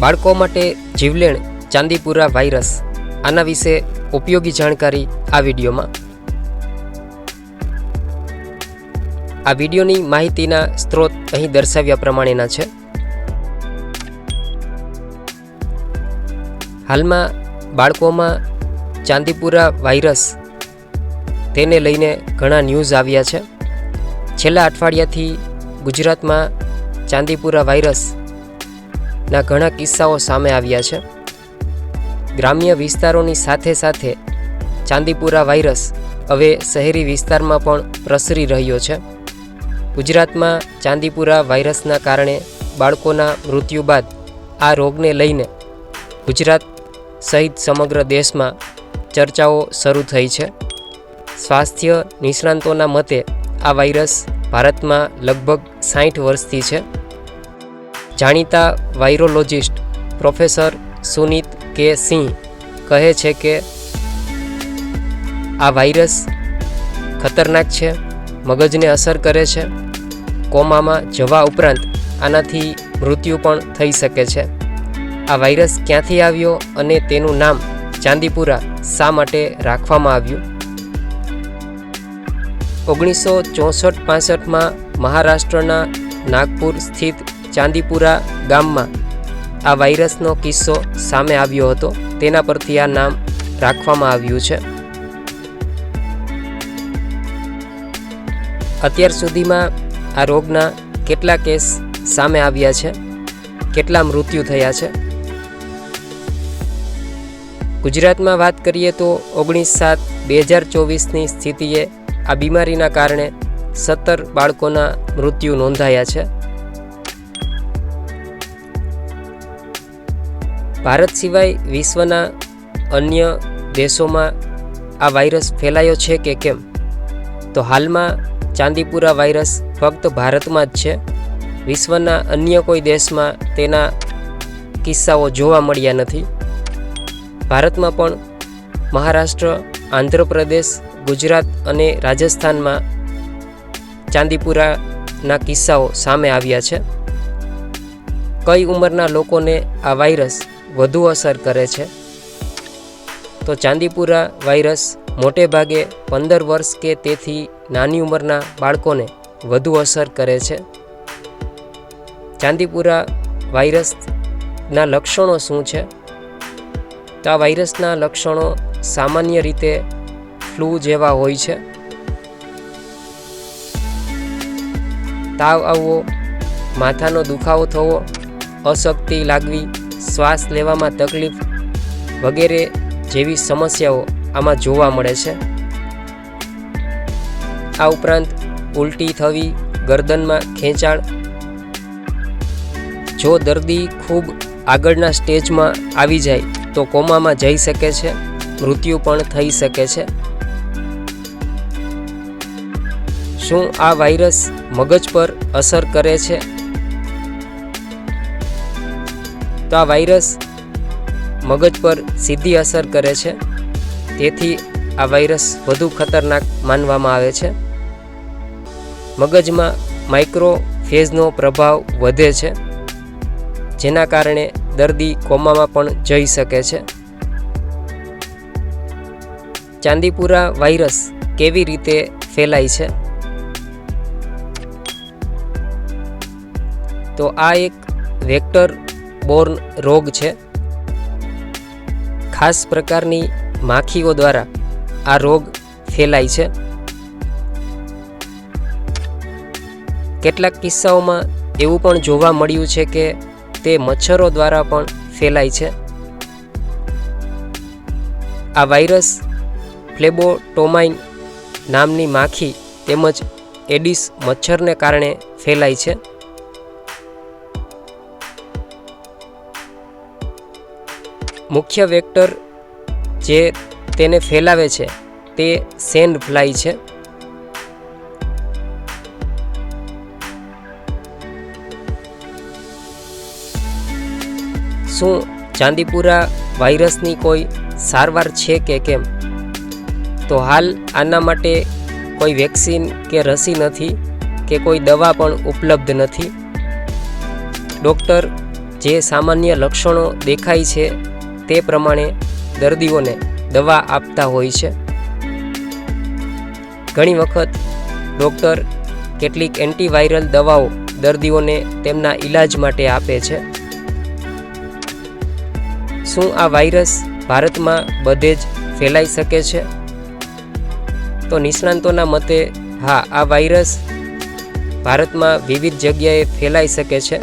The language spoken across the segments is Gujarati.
બાળકો માટે જીવલેણ ચાંદીપુરા વાયરસ. આના વિશે ઉપયોગી જાણકારી આ વિડીયોમાં. આ વિડીયોની માહિતીના સ્ત્રોત અહીં દર્શાવ્યા પ્રમાણેના છે. હાલમાં બાળકોમાં ચાંદીપુરા વાયરસ તેને લઈને ઘણા ન્યૂઝ આવ્યા છે. છેલ્લા અઠવાડિયાથી ગુજરાતમાં ચાંદીપુરા વાયરસના ઘણા કિસ્સાઓ સામે આવ્યા છે. ગ્રામ્ય વિસ્તારોની સાથે સાથે ચાંદીપુરા વાયરસ હવે શહેરી વિસ્તારમાં પણ પ્રસરી રહ્યો છે. ગુજરાતમાં ચાંદીપુરા વાયરસના કારણે બાળકોના મૃત્યુ બાદ આ રોગને લઈને ગુજરાત સહિત સમગ્ર દેશમાં ચર્ચાઓ શરૂ થઈ છે. સ્વાસ્થ્ય નિષ્ણાંતોના મતે આ વાયરસ ભારતમાં લગભગ સાઠ વર્ષથી છે. જાણીતા વાયરોલોજિસ્ટ પ્રોફેસર સુનીત કે સિંહ કહે છે કે આ વાયરસ ખતરનાક છે, મગજને અસર કરે છે, કોમામાં જવા ઉપરાંત આનાથી મૃત્યુ પણ થઈ શકે છે. આ વાયરસ ક્યાંથી આવ્યો અને તેનું નામ ચાંદીપુરા શા માટે રાખવામાં આવ્યું? ઓગણીસો ચોસઠ પાસઠમાં મહારાષ્ટ્રના નાગપુર સ્થિત ચાંદીપુરા ગામમાં આ વાયરસનો કિસ્સો સામે આવ્યો હતો. તેના પરથી આ નામ રાખવામાં આવ્યું છે. અત્યાર સુધીમાં આ રોગના કેટલા કેસ સામે આવ્યા છે? કેટલા મૃત્યુ થયા છે? ગુજરાતમાં વાત કરીએ તો ઓગણીસ સાત બે હજાર ચોવીસની સ્થિતિએ આ બીમારીના કારણે સત્તર બાળકોના મૃત્યુ નોંધાયા છે. ભારત સિવાય વિશ્વના અન્ય દેશોમાં આ વાયરસ ફેલાયો છે કે કેમ? તો હાલમાં ચાંદીપુરા વાયરસ ફક્ત ભારતમાં જ છે. વિશ્વના અન્ય કોઈ દેશમાં તેના કિસ્સાઓ જોવા મળ્યા નથી. ભારતમાં પણ મહારાષ્ટ્ર, આંધ્રપ્રદેશ, ગુજરાત અને રાજસ્થાનમાં ચાંદીપુરાના કિસ્સાઓ સામે આવ્યા છે. કઈ ઉંમરના લોકોને આ વાયરસ વધુ અસર કરે છે. તો ચાંદીપુરા વાયરસ મોટે ભાગે પંદર વર્ષ કે તેથી નાની ઉંમરના બાળકોને વધુ અસર કરે છે. ચાંદીપુરા વાયરસના લક્ષણો શું છે? તો આ વાયરસના લક્ષણો સામાન્ય રીતે ફ્લૂ જેવા હોય છે. તાવ આવવો, માથાનો દુખાવો થવો, અશક્તિ લાગવી શ્વાસ લેવામાં તકલીફ વગેરે જેવી સમસ્યાઓ આમાં જોવા મળે છે. આ ઉપરાંત ઉલટી થવી, ગરદનમાં ખેંચાણ. જો દર્દી ખૂબ આગળના સ્ટેજમાં આવી જાય, તો કોમામાં જઈ શકે છે, મૃત્યુ પણ થઈ શકે છે. શું આ વાયરસ મગજ પર અસર કરે છે? તો આ વાયરસ મગજ પર સીધી અસર કરે છે. તેથી આ વાયરસ વધુ ખતરનાક માનવામાં આવે છે. મગજમાં માઇક્રોફેઝનો પ્રભાવ વધે છે, જેના કારણે દર્દી કોમામાં પણ જઈ શકે છે. ચાંદીપુરા વાયરસ કેવી રીતે ફેલાય છે? તો આ એક વેક્ટર બોર્ન રોગ છે. ખાસ પ્રકારની માખીઓ દ્વારા આ રોગ ફેલાય છે. કેટલાક કિસ્સાઓમાં એવું પણ જોવા મળ્યું છે કે તે મચ્છરો દ્વારા પણ ફેલાય છે. આ વાયરસ ફ્લેબોટોમાઇન નામની માખી તેમજ એડિસ મચ્છરને કારણે ફેલાય છે. મુખ્ય વેક્ટર જે તેને ફેલાવે છે તે સેન્ડ ફ્લાય છે. શું ચાંદીપુરા વાયરસની કોઈ સારવાર છે કે કેમ? તો હાલ આના માટે કોઈ વેક્સિન કે રસી નથી કે કોઈ દવા પણ ઉપલબ્ધ નથી. ડૉક્ટર, જે સામાન્ય લક્ષણો દેખાય છે તે પ્રમાણે દર્દીઓને દવા આપતા હોય છે. ઘણી વખત ડૉક્ટર કેટલીક એન્ટીવાયરલ દવાઓ દર્દીઓને તેમના ઈલાજ માટે આપે છે. શું આ વાયરસ ભારતમાં બધે જ ફેલાઈ શકે છે? તો નિષ્ણાંતોના મતે, હા, આ વાયરસ ભારતમાં વિવિધ જગ્યાએ ફેલાઈ શકે છે.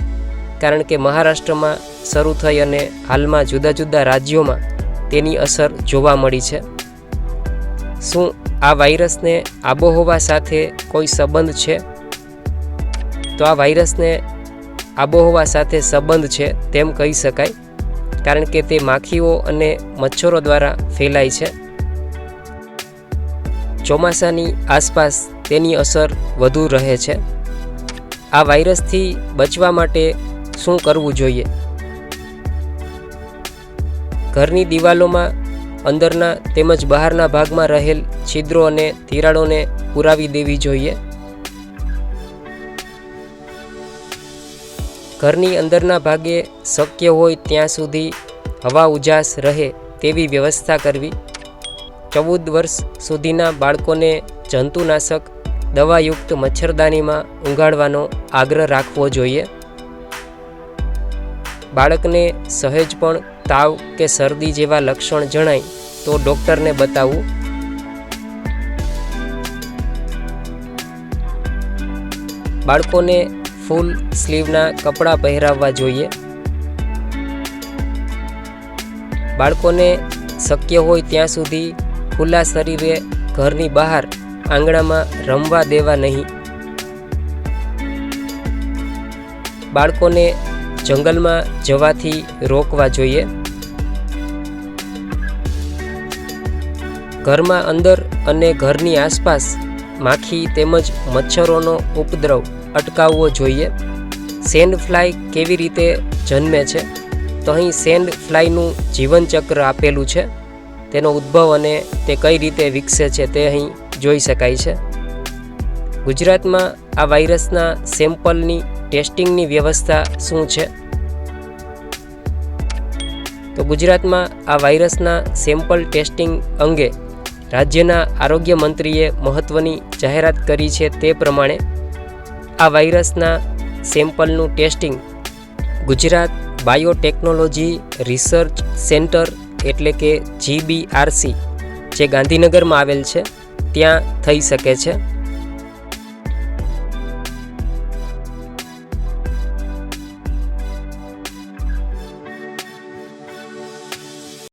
કારણ કે મહારાષ્ટ્રમાં શરૂ થઈ અને હાલમાં જુદા જુદા રાજ્યોમાં તેની અસર જોવા મળી છે. શું આ વાયરસને આબોહવા સાથે કોઈ સંબંધ છે? તો આ વાયરસને આબોહવા સાથે સંબંધ છે તેમ કહી શકાય, કારણ કે તે માખીઓ અને મચ્છરો દ્વારા ફેલાય છે. ચોમાસાની આસપાસ તેની અસર વધુ રહે છે. આ વાયરસથી બચવા માટે શું કરવું જોઈએ? ઘરની દિવાલોમાં, અંદરના તેમજ બહારના ભાગમાં રહેલ છિદ્રો અને તિરાડોને પુરાવી દેવી જોઈએ. ઘરની અંદરના ભાગે શક્ય હોય ત્યાં સુધી હવા ઉજાસ રહે તેવી વ્યવસ્થા કરવી. ચૌદ વર્ષ સુધીના બાળકોને જંતુનાશક દવાયુક્ત મચ્છરદાનીમાં ઊંઘાડવાનો આગ્રહ રાખવો જોઈએ. બાળકને સહેજ પણ તાવ કે શરદી જેવા લક્ષણ જણાય તો ડૉક્ટરને બતાવવું બાળકોને ફૂલ સ્લીવના કપડાં પહેરાવવા જોઈએ. બાળકોને શક્ય હોય ત્યાં સુધી ખુલ્લા શરીરે ઘરની બહાર આંગણામાં રમવા દેવા નહીં. બાળકોને જંગલમાં જવાથી રોકવા જોઈએ. ઘરમાં અંદર અને ઘરની આસપાસ માખી તેમજ મચ્છરોનો ઉપદ્રવ અટકાવવો જોઈએ. સેન્ડ ફ્લાય કેવી રીતે જન્મે છે? તો અહીં સેન્ડ ફ્લાયનું જીવનચક્ર આપેલું છે. તેનો ઉદ્ભવ અને તે કઈ રીતે વિકસે છે તે અહીં જોઈ શકાય છે. ગુજરાતમાં આ વાયરસના સેમ્પલની ટેસ્ટિંગની વ્યવસ્થા શું છે? તો ગુજરાતમાં આ વાયરસના સેમ્પલ ટેસ્ટિંગ અંગે રાજ્યના આરોગ્ય મંત્રીએ મહત્ત્વની જાહેરાત કરી છે તે પ્રમાણે આ વાયરસના સેમ્પલનું testing Gujarat biotechnology research centre એટલે કે જીબીઆરસી જે ગાંધીનગરમાં આવેલ છે, ત્યાં થઈ શકે છે.